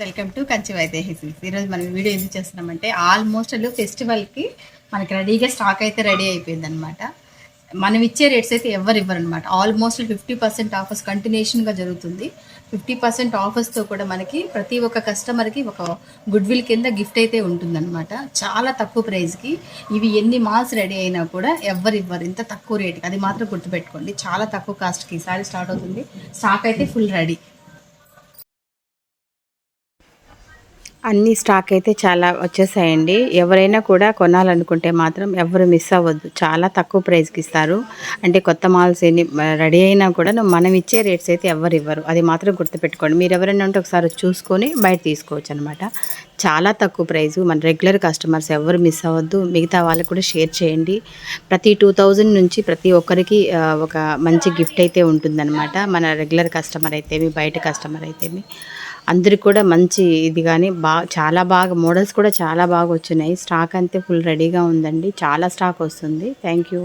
Welcome to Kanchi Vaidehi ఈరోజు మనం video ఎందుకు చేస్తున్నామంటే ఆల్మోస్ట్ ఫెస్టివల్కి మనకి రెడీగా స్టాక్ అయితే రెడీ అయిపోయింది అనమాట మనం ఇచ్చే రేట్స్ అయితే ఎవరు ఇవ్వరు అనమాట ఆల్మోస్ట్ ఫిఫ్టీ పర్సెంట్ ఆఫర్స్ కంటిన్యూషన్గా జరుగుతుంది. ఫిఫ్టీ పర్సెంట్ ఆఫర్స్తో కూడా మనకి ప్రతి ఒక్క కస్టమర్కి ఒక గుడ్ విల్ కింద గిఫ్ట్ అయితే ఉంటుందన్నమాట. చాలా తక్కువ ప్రైస్కి ఇవి ఎన్ని మాల్స్ రెడీ అయినా కూడా ఎవరు ఇవ్వరు. ఇంత తక్కువ రేట్కి. అది మాత్రం గుర్తుపెట్టుకోండి. చాలా తక్కువ కాస్ట్కి ఈసారి స్టార్ట్ అవుతుంది. స్టాక్ అయితే ఫుల్ రెడీ అన్ని స్టాక్ అయితే చాలా వచ్చేసాయండి. ఎవరైనా కూడా కొనాలనుకుంటే మాత్రం ఎవరు మిస్ అవ్వద్దు. చాలా తక్కువ ప్రైస్కి ఇస్తారు. అంటే కొత్త మాల్స్ ఎన్ని రెడీ అయినా కూడా మనం ఇచ్చే రేట్స్ అయితే ఎవరు ఇవ్వరు. అది మాత్రం గుర్తుపెట్టుకోండి. మీరు ఎవరైనా ఉంటే ఒకసారి చూసుకొని బయట తీసుకోవచ్చు అనమాట చాలా తక్కువ ప్రైస్ మన రెగ్యులర్ కస్టమర్స్ ఎవరు మిస్ అవ్వద్దు. మిగతా వాళ్ళకి కూడా షేర్ చేయండి. ప్రతి టూ థౌజండ్ నుంచి ప్రతి ఒక్కరికి ఒక మంచి గిఫ్ట్ అయితే ఉంటుందన్నమాట. మన రెగ్యులర్ కస్టమర్ అయితేమి బయట కస్టమర్ అయితేమి. అందరికి కూడా మంచి ఇది కానీ బాగా చాలా బాగా మోడల్స్ కూడా చాలా బాగా వచ్చినాయి. స్టాక్ అంతే ఫుల్ రెడీగా ఉందండి. చాలా స్టాక్ వస్తుంది. Thank you.